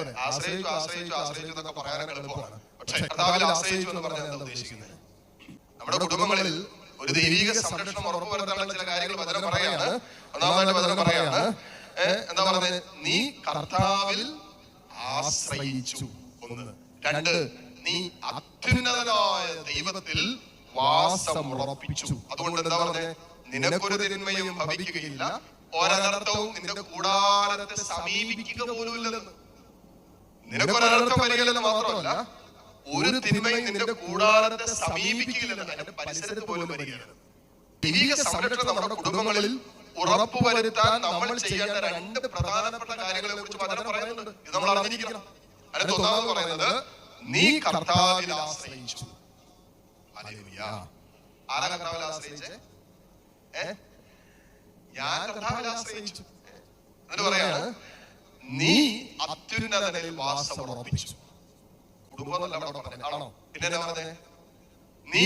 ആശ്രയിച്ചു ആശ്രയിച്ചു ആശ്രയിച്ചു എന്നൊക്കെ പറയാനൊക്കെ എളുപ്പമാണ്. പക്ഷേ കർത്താവിൽ ആശ്രയിച്ചു എന്ന് പറഞ്ഞാൽ എന്താ ഉദ്ദേശിക്കുന്നത്? നമ്മുടെ കുടുംബങ്ങളിൽ ഒരു ദൈവിക സംരക്ഷണം ഉറപ്പുവരുത്താനുള്ള ചില കാര്യങ്ങൾ വചനം പറയാണ്. ഒന്നാമതായിട്ട് വചനം പറയാണ്. എന്താ പറഞ്ഞത്? നീ കർത്താവിൽ ആശ്രയിച്ചു. ഒന്ന്. രണ്ട്. നീ അത്യുന്നതനായ ദൈവത്തിൽ വാസം ഉറപ്പിച്ചു. അതുകൊണ്ട് എന്താ പറഞ്ഞത് നിനക്കൊരു തിന്മയും ഭവിക്കുകയില്ല. ഒരനർത്ഥവും നിന്റെ കൂടാരത്തെ സമീപിക്കുക പോലുമില്ലെന്ന്. നിനക്കൊരനർത്ഥം വരികയില്ലെന്ന് മാത്രമല്ല ഒരു തിന്മയും നിന്റെ കൂടാരത്തെ സമീപിക്കുന്ന അതിന്റെ പരിസരത്ത് പോലും വരികയില്ല. ദൈവിക സംരക്ഷണം നമ്മുടെ കുടുംബങ്ങളിൽ ഉറപ്പുവരുത്താൻ നമ്മൾ ചെയ്യേണ്ട രണ്ട് പ്രധാനപ്പെട്ട കാര്യങ്ങളെ കുറിച്ച് വചനം പറയുന്നുണ്ട്. ഇത് നമ്മൾ അറിഞ്ഞിരിക്കണം അതിനകത്ത് ഒന്നാമത് പറയുന്നത് നീ കർത്താവിൽ ആശ്രയിച്ചു. ആരാ കർത്താവിൽ ആശ്രയിച്ചേ? ഞാൻ കർത്താവിൽ ആശ്രയിച്ചു. എന്നിട്ട് പറയാണ് നീ അത്യുന്നതനിൽ വാസം ഉറപ്പിച്ചു നീ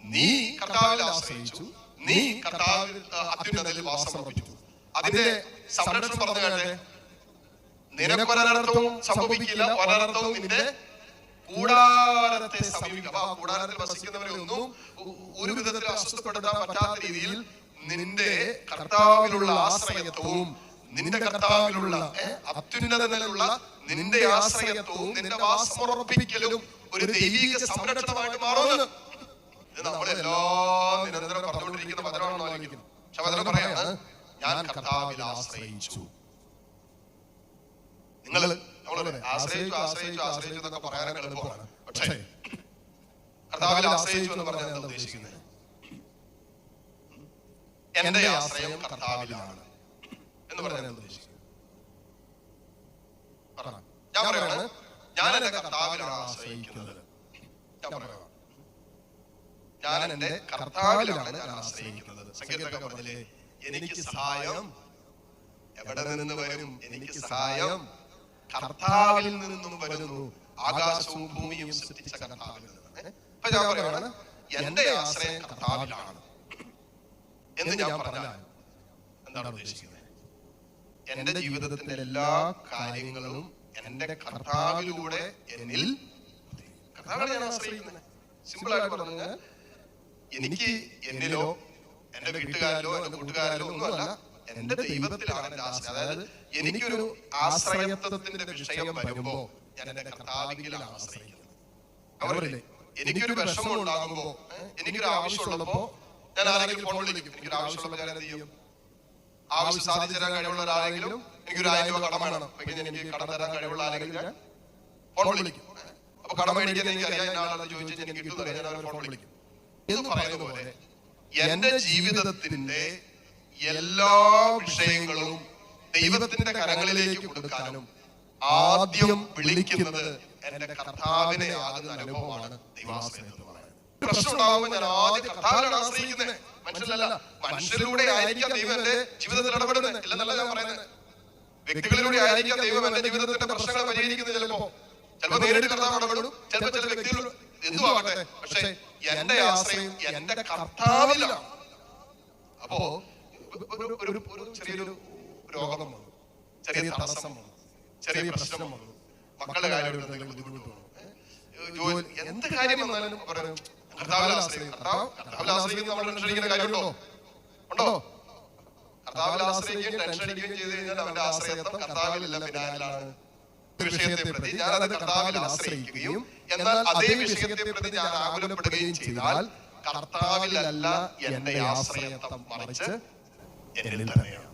നീ കർത്താവിൽ നീ കർത്താവിൽ വാസം നിന്റെ കൂടാരത്തെ കൂടാരത്തിൽ വസിക്കുന്നവരെ ഒന്നും ഒരു വിധത്തിൽ അസ്വസ്ഥപ്പെടുത്താൻ പറ്റാത്ത രീതിയിൽ നിന്റെ കർത്താവിലുള്ള ആശ്രയത്വവും നിന്റെ കർത്താവിലുള്ള അത്യുന്നത നിന്റെ ആശ്രയത്വവും നിന്റെ വാസമുറപ്പിക്കലും ഒരു ദൈവിക സംരക്ഷണമായിട്ട് മാറുന്നത് ഇത് നമ്മളെല്ലാം നിരന്തരം പറഞ്ഞുകൊണ്ടിരിക്കുന്ന വചനമാണോ ആലോചിക്കുന്നത് പക്ഷെ വചനം പറയാണ് ഞാൻ കർത്താവിൽ ആശ്രയിച്ചു. നിങ്ങൾ ആശ്രയിച്ചു ആശ്രയിച്ചു ആശ്രയിച്ചു എന്നൊക്കെ പറയാനൊക്കെ എളുപ്പമാണ്. പക്ഷേ കർത്താവിൽ ആശ്രയിച്ചു എന്ന് പറഞ്ഞാൽ എന്താ ഉദ്ദേശിക്കുന്നത്? എന്റെ ആശ്രയം കർത്താവിലാണ്. എന്ന് പറഞ്ഞാൽ പറ. ഞാൻ പറയാണ് ഞാൻ എന്റെ കർത്താവിലാണ് ആശ്രയിക്കുന്നത്. ഞാൻ പറയാം ഞാൻ എന്റെ കർത്താവിലാണ് ഞാൻ ആശ്രയിക്കുന്നത്. എനിക്ക് സഹായം എവിടെ നിന്ന് വരും? എനിക്ക് സഹായം കർത്താവിൽ നിന്നും വരുന്നു. ആകാശവും ഭൂമിയും സൃഷ്ടിച്ച കർത്താവിൽ നിന്ന്? ഞാൻ പറയാണ് എന്റെ ആശ്രയം കർത്താവിലാണ്. എന്ന് ഞാൻ പറഞ്ഞാൽ എന്താണ് ഉദ്ദേശിക്കുന്നത്? എന്റെ ജീവിതത്തിന്റെ എല്ലാ കാര്യങ്ങളും എന്റെ കർത്താവിലൂടെ എന്നിൽ കർത്താവിനെ ഞാൻ ആശ്രയിക്കുന്നത് സിമ്പിൾ ആയിട്ട് എനിക്ക് എന്നിലോ എന്റെ വീട്ടുകാരിലോ എന്റെ കൂട്ടുകാരിലോ ഒന്നുമല്ല എന്റെ ദൈവത്തിലാണ് എന്റെ ആശ്രയം. അതായത് എനിക്കൊരു ആശ്രയത്വത്തിന്റെ വിഷയം വരുമ്പോ ഞാൻ എന്റെ കർത്താവിലാണ് ആശ്രയിക്കുന്നത്. അവരില്ലേ എനിക്കൊരു വിഷമം ഉണ്ടാകുമ്പോ എനിക്കൊരു ആവശ്യമുള്ളപ്പോ ഞാൻ ആരെങ്കിലും ഫോൺ വിളിക്കും. എനിക്കൊരു ആവശ്യമുള്ളപ്പോ ഞാൻ എന്ത് ചെയ്യും? ആവശ്യം സാധിച്ചു തരാൻ കഴിവുള്ള ഒരാളെങ്കിലും എനിക്കൊരു ആയിരം രൂപ കടം വേണം എനിക്ക് കടം തരാൻ കഴിവുള്ള ആരെങ്കിലും ഫോൺ വിളിക്കും. അപ്പൊ കടം മേടിക്കാൻ എനിക്ക് അറിയാൻ ആളാണ് ചോദിച്ചാൽ എനിക്ക് ഞാൻ അവരെ ഫോൺ വിളിക്കും. എന്ന് പറയുന്ന പോലെ എന്റെ ജീവിതത്തിന്റെ എല്ലാ വിഷയങ്ങളും ദൈവത്തിന്റെ കരങ്ങളിലേക്ക് കൊടുക്കാനും ആദ്യം വിളിക്കുന്നത് എന്റെ കർത്താവിനെ ആകുന്ന അനുഭവമാണ് ദൈവാശ്രയം പ്രശ്നം ഉണ്ടാകുമ്പോൾ ഞാൻ ആദ്യം കർത്താവിനാണ് ആശ്രയിക്കുന്നത്. മനുഷ്യരല്ല മനുഷ്യരിലൂടെ ആയിരിക്കാം ദൈവം എന്റെ ജീവിതത്തിൽ ഇടപെടുന്നത്. ഇല്ലെന്നല്ല ഞാൻ പറയുന്നത്. വ്യക്തികളിലൂടെ ആയിരിക്കാം ദൈവം എന്റെ ജീവിതത്തിന്റെ പ്രശ്നങ്ങൾ പരിഹരിക്കുന്നത് ചിലപ്പോ ചിലപ്പോ നേരിട്ട് കർത്താവ് ഇടപെടും. ചിലപ്പോ ചില വ്യക്തികൾ എന്തുവാകട്ടെ പക്ഷെ എന്റെ ആശ്രയം എന്റെ കർത്താവിലാണ്. അപ്പോ ഒരു ചെറിയൊരു രോഗം വന്നു. ചെറിയ തടസ്സം വന്നു. ചെറിയ പ്രശ്നം വന്നു. മക്കളുടെ കാര്യം എന്തെങ്കിലും ബുദ്ധിമുട്ട് വന്നു എന്ത് കാര്യം വന്നാലും പറയും കർത്താവിൽ ആശ്രയിക്കും. കർത്താവ് കർത്താവിൽ ആശ്രയിക്കുന്ന നമ്മൾ ടെൻഷൻ അടിക്കുന്ന കാര്യമുണ്ടോ? ഉണ്ടോ? കർത്താവിൽ ആശ്രയിക്കുകയും ടെൻഷൻ അടിക്കുകയും ചെയ്തു കഴിഞ്ഞാൽ അവന്റെ ആശ്രയത്വം കർത്താവിലല്ല വിഷയത്തെ പ്രതി ഞാനത് കർത്താവിൽ ആശ്രയിക്കുകയും എന്നാൽ അതേ വിഷയത്തെ പ്രതി ഞാൻ ആകുലപ്പെടുകയും ചെയ്താൽ കർത്താവിലല്ല എന്റെ ആശ്രയത്വം മറിച്ച് എന്നിൽ തന്നെയാണ്.